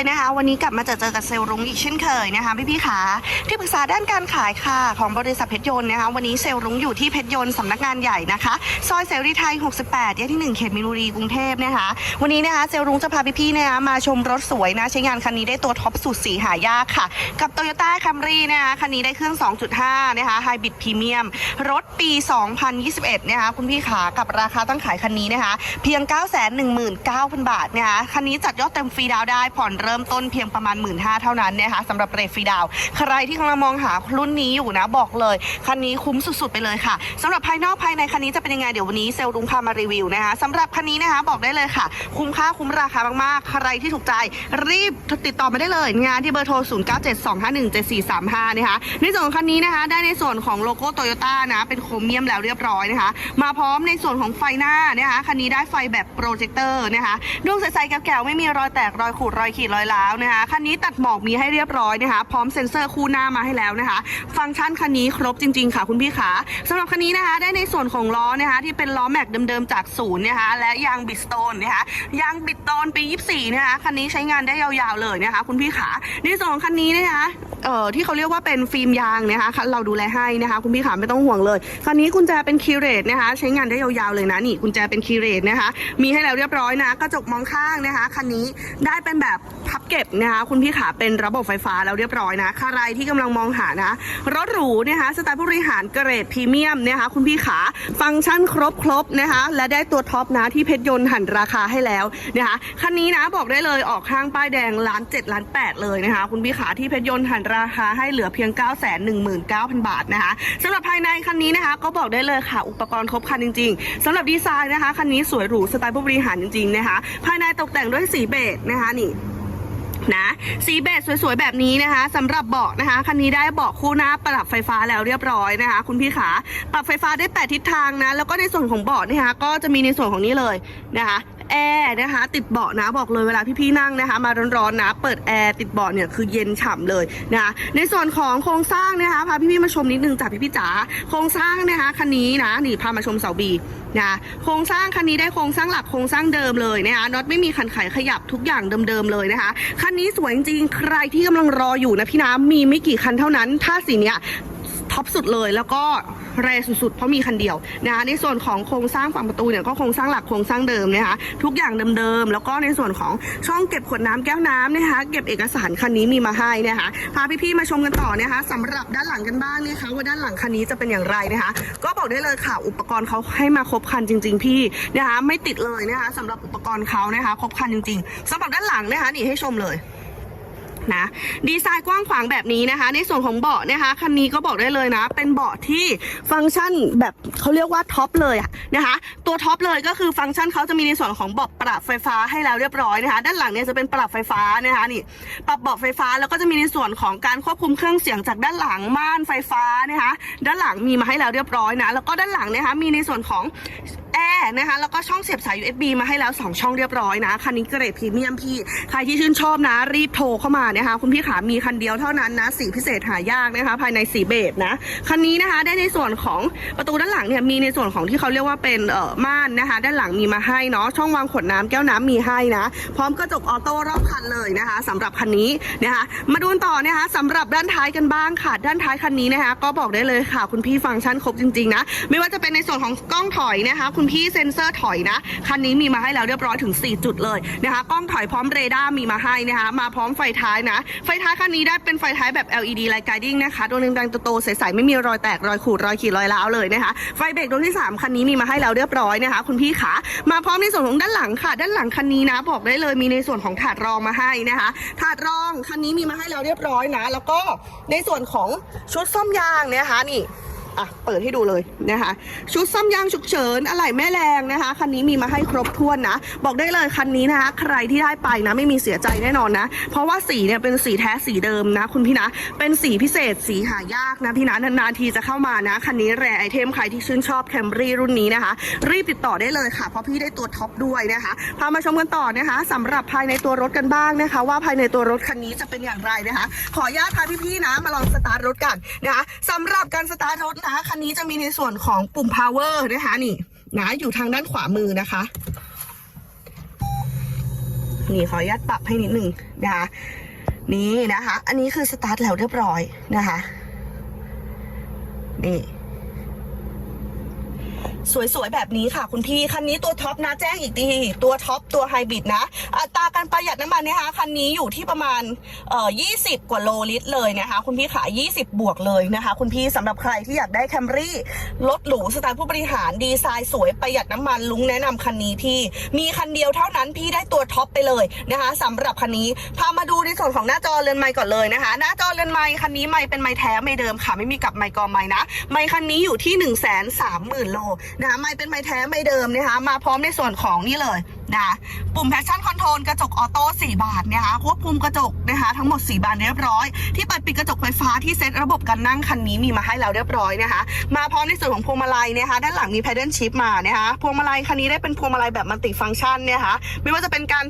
ยนะคะ วันนี้กลับมาเจอเจอกับเซลล์รุ้งอีกเช่นเคยนะคะพี่ๆขาที่ปรึกษาด้านการขายค่ะของบริษัทเพชรยนต์นะคะวันนี้เซลล์รุ้งอยู่ที่เพชรยนต์สำนักงานใหญ่นะคะซอยเสรีไทย 68แยกที่1เขตมินบุรีกรุงเทพนะคะ วันนี้นะคะเซลล์รุ้งจะพาพี่ๆนะคะมาชมรถสวยนะใช้งานคันนี้ได้ตัวท็อปสุดสีหายากค่ะ กับ Toyota Camry นะคะคันนี้ได้เครื่อง 2.5 นะคะ Hybrid Premium รถปี 2021 นะคะคุณพี่ขากับราคาตั้งขายคันนี้นะคะ เพียง 919,000 บาทนะคะคันนี้จัดยอดเต็มฟรีดาวน์ได้ผ่อนเริ่มต้นเพียงประมาณ 1 5ื่นเท่านั้นนะคะสำหรับเรฟรีดาว ใครที่กำลังมองหารุ่นนี้อยู่นะบอกเลย คันนี้คุ้มสุดๆไปเลยค่ะสำหรับภายนอกภายในคันนี้จะเป็นยังไงเดี๋ยววันนี้เซลล์รุ้งพามารีวิวนะคะสำหรับคันนี้นะคะบอกได้เลยค่ะ คุ้มค่าคุ้มราคามากๆ ใครที่ถูกใจรีบติดต่อมาได้เลย งานที่เบอร์โทร 0972517435 นะคะในส่วนของคันนี้นะคะ ได้ในส่วนของโลโก้โตโยต้านะเป็นโครเมียมแล้วเรียบร้อยนะคะ มาพร้อมในส่วนของไฟหน้านะคะคันนี้ได้ไฟแบบโปรเจคเตอร์นะคะดวงใสๆแก้วๆไม่มีรอยแตกรอยขูดรอยขีดรอยอยแล้วนะคะคันนี้ตัดหมอกมีให้เรียบร้อยนะคะ พร้อมเซ็นเซอร์คู่หน้ามาให้แล้วนะคะ ฟังก์ชันคันนี้ครบจริง ๆ ค่ะคุณพี่ขาสำหรับคันนี้นะคะ ได้ในส่วนของล้อนะคะที่เป็นล้อแม็กเดิมๆจากศูนย์นะคะและยางบิดสโตนนะคะยางบิดโตนปี 24 นะคะคันนี้ใช้งานได้ยาวๆเลยนะคะ คุณพี่ขาในส่วนของคันนี้นะคะเอ่อที่เขาเรียกว่าเป็นฟิล์มยางนะคะเราดูแลให้นะคะคุณพี่ขาไม่ต้องห่วงเลยคันนี้กุญแจเป็นคีเรทนะคะ ใช้งานได้ยาวๆเลยนะนี่กุญแจเป็นคีเรทนะคะ มีให้แล้วเรียบร้อยนะกระจกมองข้างนะคะคันนี้ได้เป็นแบบพับเก็บนะคะคุณพี่ขาเป็นระบบไฟฟ้าแล้วเรียบร้อยนะใครที่กำลังมองหานะรถหรูนะคะสไตล์ผู้บริหารเกรดพรีเมียมนะคะคุณพี่ขาฟังก์ชันครบครบๆนะคะและได้ตัวท็อปนะที่เพชรยนต์หันราคาให้แล้วนะคะคันนี้นะบอกได้เลยออกห้างป้ายแดงล้านเจ็ดล้านแปดเลยนะคะคุณพี่ขาที่เพชรยนต์หันราคาให้เหลือเพียง 9 1 9 0 0 0 บาทนะคะสำหรับภายในคันนี้นะคะ ก็บอกได้เลยค่ะ อุปกรณ์ครบครันจริง ๆสำหรับดีไซน์นะคะคันนี้สวยหรูสไตล์ผู้บริหารจริงๆนะคะ ภายในตกแต่งด้วยสีเบจนะคะนี่นะสีเบจสวยๆ แบบนี้นะคะสำหรับเบาะนะคะคันนี้ได้เบาะคู่หน้าปรับไฟฟ้าแล้วเรียบร้อยนะคะ คุณพี่ขาปรับไฟฟ้าได้ 8 ทิศทางนะ แล้วก็ในส่วนของเบาะนะคะก็จะมีในส่วนของนี้เลยนะคะ แอร์นะคะติดเบาะนะบอกเลยเวลาพี่ๆนั่งนะคะ มาร้อนๆนะเปิดแอร์ติดเบาะเนี่ยคือเย็นฉ่ำเลยนะะในส่วนของโครงสร้างนะคะพาพี่ๆมาชมนิดนึงจากพี่ๆจ๋าโครงสร้างนะคะคันนี้นะนี่พามาชมเสาบีนะโครงสร้างคันนี้ได้โครงสร้างหลักโครงสร้างเดิมเลยนะคะน็อตไม่มีขันไขขยับทุกอย่างเดิมๆเลยนะคะคันนี้สวยจริงๆใครที่กำลังรออยู่นะพี่น้ำมีไม่กี่คันเท่านั้น ถ้าสีเนี้ยท็อปสุดเลยแล้วก็ แรงสุดๆ เพราะมีคันเดียวนะคะในส่วนของโครงสร้างฝั่งประตูเนี่ยก็โครงสร้างหลักโครงสร้างเดิมนะคะทุกอย่างเดิมๆ แล้วก็ในส่วนของช่องเก็บขวดน้ำแก้วน้ำนะคะเก็บเอกสารคันนี้มีมาให้นะคะพาพี่ๆมาชมกันต่อนะคะสำหรับด้านหลังกันบ้างนะคะว่าด้านหลังคันนี้จะเป็นอย่างไรนะคะก็บอกได้เลยค่ะอุปกรณ์เขาให้มาครบคันจริง ๆ พี่นะคะไม่ติดเลยนะคะสำหรับอุปกรณ์เขานะคะครบคันจริงๆสำหรับด้านหลังนะคะนี่ให้ชมเลย นะดีไซน์กว้างขวางแบบนี้นะคะ ในส่วนของเบาะนะคะคันนี้ก็บอกได้เลยนะ เป็นเบาะที่ฟังก์ชันแบบเขาเรียกว่าท็อปเลยอะนะคะ ตัวท็อปเลยก็คือฟังก์ชันเขาจะมีในส่วนของเบาะปรับไฟฟ้าให้แล้วเรียบร้อยนะคะ ด้านหลังเนี่ยจะเป็นปรับไฟฟ้านะคะนี่ปรับเบาะไฟฟ้าแล้วก็จะมีในส่วนของการควบคุมเครื่องเสียงจากด้านหลังม่านไฟฟ้านะคะ ด้านหลังมีมาให้แล้วเรียบร้อยนะ แล้วก็ด้านหลังนะคะมีในส่วนของ แอร์นะคะ แล้วก็ช่องเสียบสาย USB มาให้แล้ว 2 ช่องเรียบร้อยนะ คันนี้เกรดพรีเมียมพี่ ใครที่ชื่นชอบนะ รีบโทรเข้ามานะคะ คุณพี่ขามีคันเดียวเท่านั้นนะ สีพิเศษหายากนะคะ ภายในสีเบจนะ คันนี้นะคะได้ในส่วนของประตูด้านหลังเนี่ย มีในส่วนของที่เขาเรียกว่าเป็นเอ่อม่านนะคะ ด้านหลังมีมาให้เนาะ ช่องวางขวดน้ำแก้วน้ำมีให้นะ พร้อมกระจกออโต้รอบคันเลยนะคะสำหรับคันนี้นะคะ มาดูต่อนะคะสำหรับด้านท้ายกันบ้างค่ะ ด้านท้ายคันนี้นะคะ ก็บอกได้เลยค่ะ คุณพี่ฟังก์ชันครบจริงๆนะ ไม่ว่าจะเป็นในส่วนของกล้องถอยนะคะคุณพี่เซ็นเซอร์ถอยนะ คันนี้มีมาให้แล้วเรียบร้อยถึง 4 จุดเลยนะคะกล้องถอยพร้อมเรดาร์มีมาให้นะคะ มาพร้อมไฟท้ายนะ ไฟท้ายคันนี้ได้เป็นไฟท้ายแบบ LED Light Guiding นะคะดวงแดงๆโตๆใสๆไม่มีรอยแตกรอยขูดรอยขีดรอยร้าวเลยนะคะไฟเบรกดวงที่ 3 คันนี้มีมาให้แล้วเรียบร้อยนะคะ คุณพี่ขามาพร้อมในส่วนของด้านหลังค่ะ ด้านหลังคันนี้นะ บอกได้เลยมีในส่วนของถาดรองมาให้นะคะถาดรองคันนี้มีมาให้แล้วเรียบร้อยนะ แล้วก็ในส่วนของชุดซ่อมยางนะคะนี่ อะเปิดให้ดูเลยนะคะ ชุดซ่อมยางฉุกเฉินอะไหล่แม่แรงนะคะคันนี้มีมาให้ครบถ้วนนะ บอกได้เลยคันนี้นะคะ ใครที่ได้ไปนะไม่มีเสียใจแน่นอนนะ เพราะว่าสีเนี่ยเป็นสีแท้สีเดิมนะ คุณพี่นะ เป็นสีพิเศษสีหายากนะพี่นะนานๆทีจะเข้ามานะคันนี้แรไอเทมใครที่ชื่นชอบแคมรี่รุ่นนี้นะคะ รีบติดต่อได้เลยค่ะ เพราะพี่ได้ตัวท็อปด้วยนะคะพามาชมกันต่อนะคะสำหรับภายในตัวรถกันบ้างนะคะ ว่าภายในตัวรถคันนี้จะเป็นอย่างไรนะคะ ขออนุญาตพาพี่ๆนะ มาลองสตาร์ทรถกันนะคะสำหรับการสตาร์ทรถนะคะคันนี้จะมีในส่วนของปุ่ม power นะคะนี่นะอยู่ทางด้านขวามือนะคะ นี่ขออนุญาตปรับให้นิดหนึ่งนะคะนี่นะคะ อันนี้คือสตาร์ทแล้วเรียบร้อยนะคะ นี่ สวยๆ แบบนี้ค่ะคุณพี่ คันนี้ตัวท็อปนะแจ้งอีกที ตัวท็อปตัวไฮบริดนะ อัตราการประหยัดน้ำมันนะคะคันนี้อยู่ที่ประมาณเอ่อ20 กว่าโลลิตรเลยนะคะ คุณพี่ขา20 บวกเลยนะคะ คุณพี่สำหรับใครที่อยากได้แคมรี่รถหรูสไตล์ผู้บริหารดีไซน์สวยประหยัดน้ำมันลุงแนะนำคันนี้ที่มีคันเดียวเท่านั้นพี่ได้ตัวท็อปไปเลยนะคะสำหรับคันนี้พามาดูในส่วนของหน้าจอเรือนไมค์ก่อนเลยนะคะ หน้าจอเรือนไมค์คันนี้ไมเป็นไมค์แท้ไม่เดิมค่ะ ไม่มีกับไมค์กอไมค์นะไมค์คันนี้อยู่ที่1 3 0 0 0 0โลนะคะไมค์เป็นไม้แท้ไม่เดิมนะคะมาพร้อมในส่วนของนี่เลยนะปุ่ม Passion Control กระจกออโต้4บาทนะคะควบคุมกระจกนะคะทั้งหมด 4 บานเรียบร้อย ที่เปิดปิดกระจกไฟฟ้าที่เซ็ตระบบการนั่งคันนี้มีมาให้แล้วเรียบร้อยนะคะมาพร้อมในส่วนของพวงมาลัยนะคะด้านหลังมี Pedal Shift มานะคะพวงมาลัยคันนี้ได้เป็นพวงมาลัยแบบมัลติฟังก์ชันนะคะไม่ว่าจะเป็นการ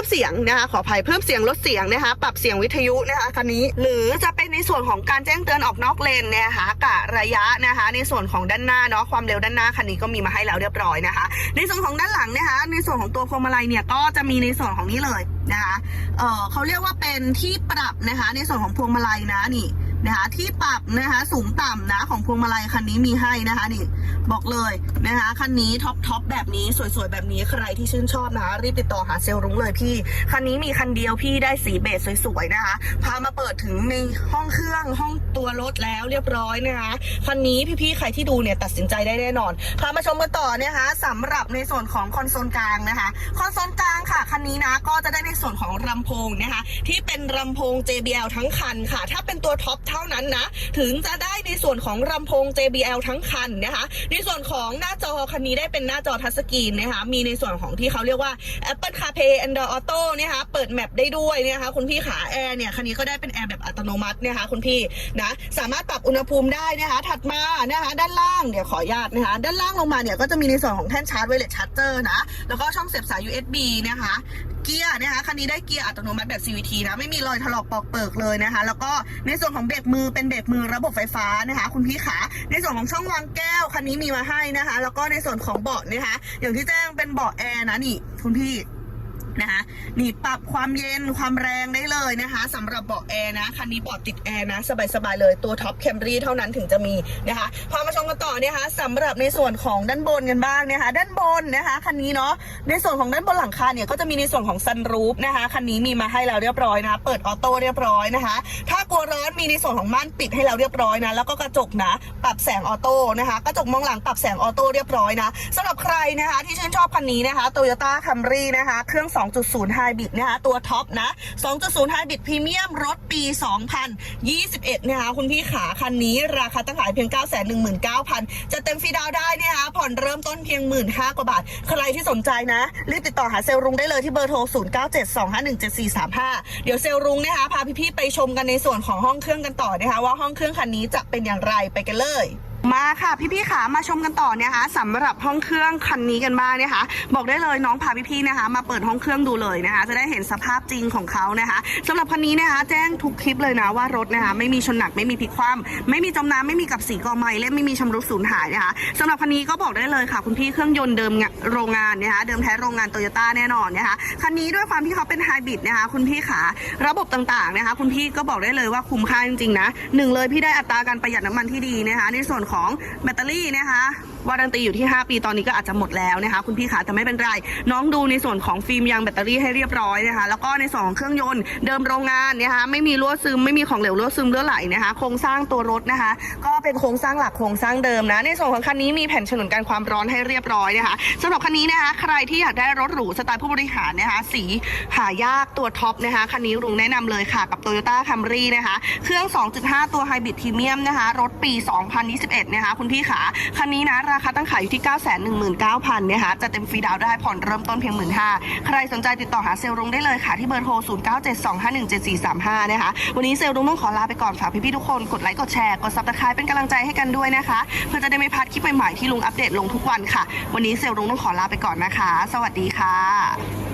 พิ่มเสียงนะคะขออภัยเพิ่มเสียงลดเสียงนะคะปรับเสียงวิทยุนะคะคันนี้ หรือจะเป็นในส่วนของการแจ้งเตือนออกนอกเลนนะคะกะระยะนะคะ ในส่วนของด้านหน้าเนาะความเร็วด้านหน้าคันนี้ก็มีมาให้แล้วเรียบร้อยนะคะ ในส่วนของด้านหลังนะคะ ในส่วนของตัวพวงมาลัยเนี่ยก็จะมีในส่วนของนี้เลยนะคะเออเขาเรียกว่าเป็นที่ปรับนะคะ ในส่วนของพวงมาลัยนะนี่ นะคะที่ปรับนะคะสูงต่ำนะของพวงมาลัยคันนี้มีให้นะคะนี่บอกเลยนะคะคันนี้ท็อปท็อปแบบนี้สวยๆแบบนี้ใครที่ชื่นชอบนะคะรีบติดต่อหาเซลล์รุ้งเลยพี่คันนี้มีคันเดียวพี่ได้สีเบสสวยๆนะคะพามาเปิดถึงในห้องเครื่องห้องตัวรถแล้วเรียบร้อยนะคะคันนี้พี่ๆใครที่ดูเนี่ยตัดสินใจได้แน่นอนพามาชมกันต่อนะคะสำหรับในส่วนของคอนโซลกลางนะคะคอนโซลกลางค่ะคันนี้นะก็จะได้ในส่วนของลำโพงนะคะที่เป็นลำโพง JBL ทั้งคันค่ะ ถ้าเป็นตัวท็อปเท่านั้นนะ ถึงจะได้ในส่วนของลำโพง JBL ทั้งคันนะคะ ในส่วนของหน้าจอคันนี้ได้เป็นหน้าจอทัชสกรีนนะคะมีในส่วนของที่เขาเรียกว่า Apple CarPlay Android Auto นะคะเปิดแมปได้ด้วยนะคะคุณพี่ขาแอร์เนี่ยคันนี้ก็ได้เป็นแอร์แบบอัตโนมัตินะคะคุณพี่นะสามารถปรับอุณหภูมิได้นะคะ ถัดมานะคะด้านล่างเดี๋ยวขออนุญาตนะคะ ด้านล่างลงมาเนี่ยก็จะมีในส่วนของแท่นชาร์จไวเลสชาร์เจอร์นะแล้วก็ช่องเสียบสาย USB นะคะ เกียร์นะคะคันนี้ได้เกียร์อัตโนมัติแบบ CVT นะไม่มีรอยถลอกปอกเปิกเลยนะคะ แล้วก็ในส่วนของเบรกมือเป็นเบรกมือระบบไฟฟ้านะคะ คุณพี่ขาในส่วนของช่องวางแก้วคันนี้มีมาให้นะคะ แล้วก็ในส่วนของเบาะนะคะ อย่างที่แจ้งเป็นเบาะแอร์นะนี่คุณพี่ นะคะนี่ปรับความเย็นความแรงได้เลยนะคะสำหรับเบาะแอร์นะคันนี้เบาะติดแอร์นะสบายๆเลยตัวท็อปแคมรี่เท่านั้นถึงจะมีนะคะพามาชมกันต่อนะคะสำหรับในส่วนของด้านบนกันบ้างนะคะ ด้านบนนะคะคันนี้เนาะในส่วนของด้านบนหลังคาเนี่ยก็จะมีในส่วนของซันรูฟนะคะคันนี้มีมาให้เราเรียบร้อยนะคะเปิดออโต้เรียบร้อยนะคะ ถ้ากลัวร้อนมีในส่วนของม่านปิดให้เราเรียบร้อยนะแล้วก็กระจกนะปรับแสงออโต้นะคะกระจกมองหลังปรับแสงออโต้เรียบร้อยนะสำหรับใครนะคะที่ชื่นชอบคันนี้นะคะ Toyota Camry นะคะเครื่อง2.0 Hybrid นะคะตัวท็อปนะ 2.0 Hybrid Premium รถปี 2021 นะคะคุณพี่ขาคันนี้ราคาตั้งขายเพียง 919,000 จะเต็มฟรีดาวได้นะคะผ่อนเริ่มต้นเพียง 15,000กว่าบาท ใครที่สนใจนะ รีบติดต่อหาเซลล์รุงได้เลยที่เบอร์โทร 0972517435 เดี๋ยวเซลล์รุงนะคะพาพี่ๆไปชมกันในส่วนของห้องเครื่องกันต่อนะคะว่าห้องเครื่องคันนี้จะเป็นอย่างไรไปกันเลย มาค่ะพี่ๆขามาชมกันต่อเนะคะสำหรับห้องเครื่องคันนี้กันบ้างเนะคะบอกได้เลยน้องพาพี่ๆนะคะ มาเปิดห้องเครื่องดูเลยนะคะ จะได้เห็นสภาพจริงของเขานะคะสำหรับคันนี้นะคะ แจ้งทุกคลิปเลยนะว่ารถนะคะ ไม่มีชนหนักไม่มีพลิกคว่ำไม่มีจมน้ำไม่มีกับสีกอไม้และไม่มีชำรุดสูญหายนะคะสำหรับคันนี้ก็บอกได้เลยค่ะ คุณพี่เครื่องยนต์เดิมโรงงานนะคะเดิมแท้โรงงานโตโยต้าแน่นอนนะคะคันนี้ด้วยความที่เขาเป็นไฮบริดนะคะ คุณพี่ขาระบบต่างๆนะคะ คุณพี่ก็บอกได้เลยว่าคุ้มค่าจริงๆนะหนึ่งเลยพี่ได้อัตราการประหยัดน้ำมันที่ดีนะคะ ในส่วนของแบตเตอรี่นะคะวารันตีอยู่ที่ 5 ปีตอนนี้ก็อาจจะหมดแล้วนะคะคุณพี่ขาแต่ไม่เป็นไร น้องดูในส่วนของฟิล์มยางแบตเตอรี่ให้เรียบร้อยนะคะแล้วก็ในส่วนของเครื่องยนต์เดิมโรงงานนะคะไม่มีรั่วซึมไม่มีของเหลวรั่วซึมรั่วไหลนะคะโครงสร้างตัวรถนะคะ ก็เป็นโครงสร้างหลักโครงสร้างเดิมนะในส่วนของคันนี้มีแผ่นฉนวนกันความร้อนให้เรียบร้อยนะคะสำหรับคันนี้นะคะใครที่อยากได้รถหรูสไตล์ผู้บริหารนะคะสีหายากตัวท็อปนะคะคันนี้ลุงแนะนำเลยค่ะกับ Toyota Camry นะคะเครื่อง 2.5 ตัวไฮบริดพรีเมียมนะคะรถปี 2021 นะคะคุณพี่ขาคันนี้นะราคาตั้งขายอยู่ที่ 919,000เนี่ยคะจะเต็มฟรีดาวน์ได้ผ่อนเริ่มต้นเพียง15,000ใครสนใจติดต่อหาเซลล์รุงได้เลยค่ะ ที่เบอร์โทร 0972517435 นะคะ วันนี้เซลล์รุงต้องขอลาไปก่อนฝากพี่ๆทุกคนกดไลค์กดแชร์กดซับสไครป์เป็นกำลังใจให้กันด้วยนะคะ เพื่อจะได้ไม่พลาดคลิปใหม่ๆที่ลุงอัปเดตลงทุกวันค่ะ วันนี้เซลล์รุงต้องขอลาไปก่อนนะคะ สวัสดีค่ะ